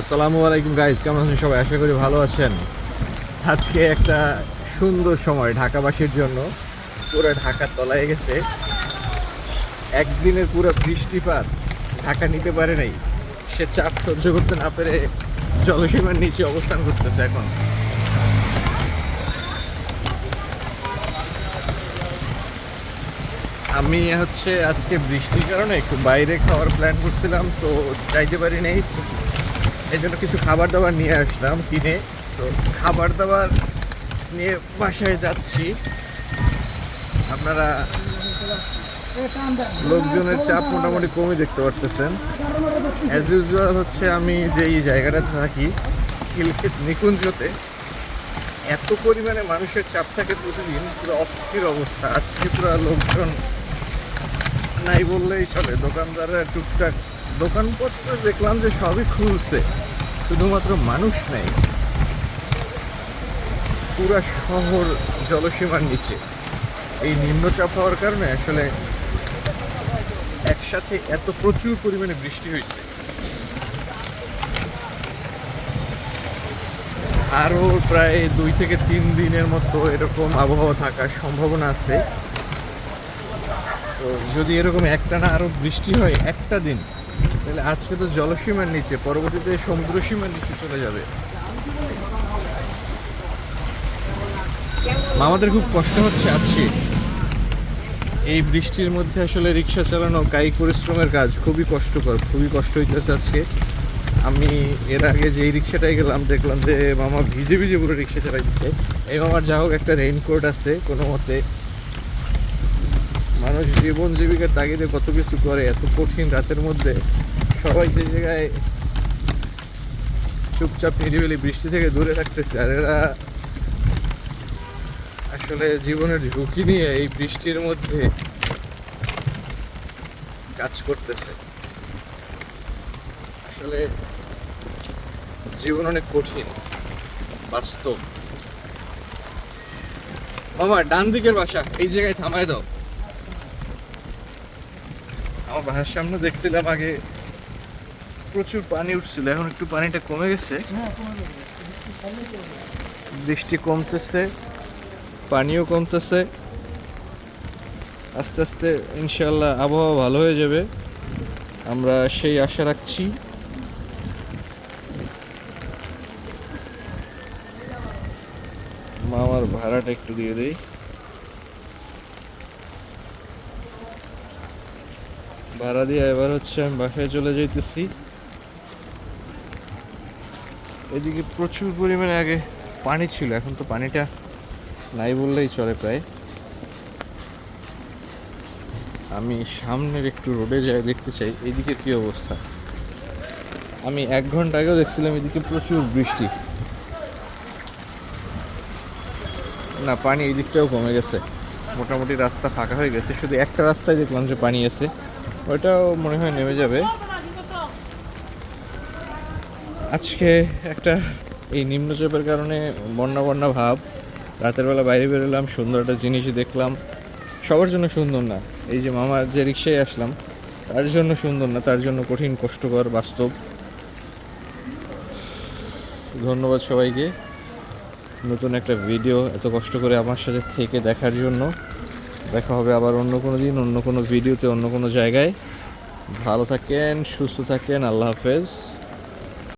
আসসালামু আলাইকুম গাইজ কেমন আছেন সবাই? আশা করি ভালো আছেন। আজকে একটা সুন্দর সময় ঢাকাবাসীর জন্য। পুরো ঢাকা তলায় গেছে। একদিনের পুরো বৃষ্টিপাত ঢাকা নিতে পারে নাই। সে চাপ সহ্য করতে না পেরে জলসীমার নিচে অবস্থান করতেছে এখন। আমি হচ্ছে আজকে বৃষ্টির কারণে একটু বাইরে খাওয়ার প্ল্যান করছিলাম, তো যাইতে পারি নাই। এই জন্য কিছু খাবার দাবার নিয়ে আসলাম কিনে। তো খাবার দাবার নিয়ে বাসায় যাচ্ছি। আপনারা লোকজনের চাপ মোটামুটি কমই দেখতে পারতেছেন। অ্যাজ ইউজুয়াল হচ্ছে আমি যেই জায়গাটাতে থাকি কিলক্ষেত নিকুঞ্জতে। এত পরিমাণে মানুষের চাপ থাকে প্রতিদিন, পুরো অস্থির অবস্থা। আজকে পুরো লোকজন নাই বললেই চলে। দোকানদাররা টুকটাক দোকানপত্র দেখলাম যে সবই খুলছে, শুধুমাত্র মানুষ নেই। পুরা শহর জলসীমার নিচে। এই নিম্নচাপ হওয়ার কারণে আসলে একসাথে এত প্রচুর পরিমাণে বৃষ্টি হয়েছে। আরও প্রায় দুই থেকে তিন দিনের মতো এরকম আবহাওয়া থাকার সম্ভাবনা আছে। তো যদি এরকম একটানা আরও বৃষ্টি হয়, একটা দিন তাহলে আজকে তো জলসীমার নিচে, পরবর্তীতে সমুদ্র সীমার নিচে চলে যাবে। আমাদের খুব কষ্ট হচ্ছে আজকে। এই বৃষ্টির মধ্যে আসলে রিক্সা চালানো কায়িক পরিশ্রমের কাজ খুবই কষ্টকর, খুবই কষ্ট হইতেছে আজকে। আমি এর আগে যে রিক্সাটায় গেলাম, দেখলাম যে মামা ভিজে ভিজে পুরো রিক্সা চালাইতেছে এই মামার যা হোক একটা রেইনকোট আছে, কোনো মতে। মানুষ জীবন জীবিকার তাগিদে কত কিছু করে, এত কঠিন রাতের মধ্যে। সবাই যে জায়গায় চুপচাপ নিরিবিলি বৃষ্টি থেকে দূরে থাকতেছে, আর এরা আসলে জীবনের ঝুঁকি নিয়ে এই বৃষ্টির মধ্যে কাজ করতেছে। আসলে জীবন অনেক কঠিন, বাস্তব। মামা, ডান দিকের বাসা, এই জায়গায় থামায় দাও। আমার বাসার সামনে দেখছিলাম আগে প্রচুর পানি উঠছিল এখন একটু পানিটা কমে গেছে। বৃষ্টি কমতেছে পানিও কমতেছে। আস্তে আস্তে ইনশাল্লাহ আবহাওয়া ভালো হয়ে যাবে। আমরা সেই আশা রাখছি। মামার ভাড়াটা একটু দিয়ে দেই। ভাড়া দিয়ে এবার হচ্ছে আমি বাসায় চলে যাইতেছি। এদিকে প্রচুর পরিমাণে আগে পানি ছিল, এখন তো পানিটা নাই বললেই চলে প্রায়। আমি সামনের একটু রোডে যাই, দেখতে চাই, এদিকে কি অবস্থা? আমি এক ঘণ্টা আগেও দেখছিলাম এদিকে প্রচুর বৃষ্টি। না, পানি এই দিকটাও কমে গেছে। মোটামুটি রাস্তা ফাঁকা হয়ে গেছে, শুধু একটা রাস্তায় দেখলাম যে পানি আছে ওইটাও মনে হয় নেমে যাবে। আজকে একটা এই নিম্নচাপের কারণে বন্যা বন্যা ভাব। রাতের বেলা বাইরে বেরোলাম, সুন্দর একটা জিনিস দেখলাম। সবার জন্য সুন্দর না। এই যে মামা যে রিক্সায় আসলাম, তার জন্য সুন্দর না, তার জন্য কঠিন, কষ্টকর, বাস্তব। ধন্যবাদ সবাইকে। নতুন একটা ভিডিও, এত কষ্ট করে আমার সাথে থেকে দেখার জন্য। দেখা হবে আবার অন্য কোনো দিন, অন্য কোনো ভিডিওতে, অন্য কোনো জায়গায়। ভালো থাকেন, সুস্থ থাকেন, আল্লাহ হাফেজ।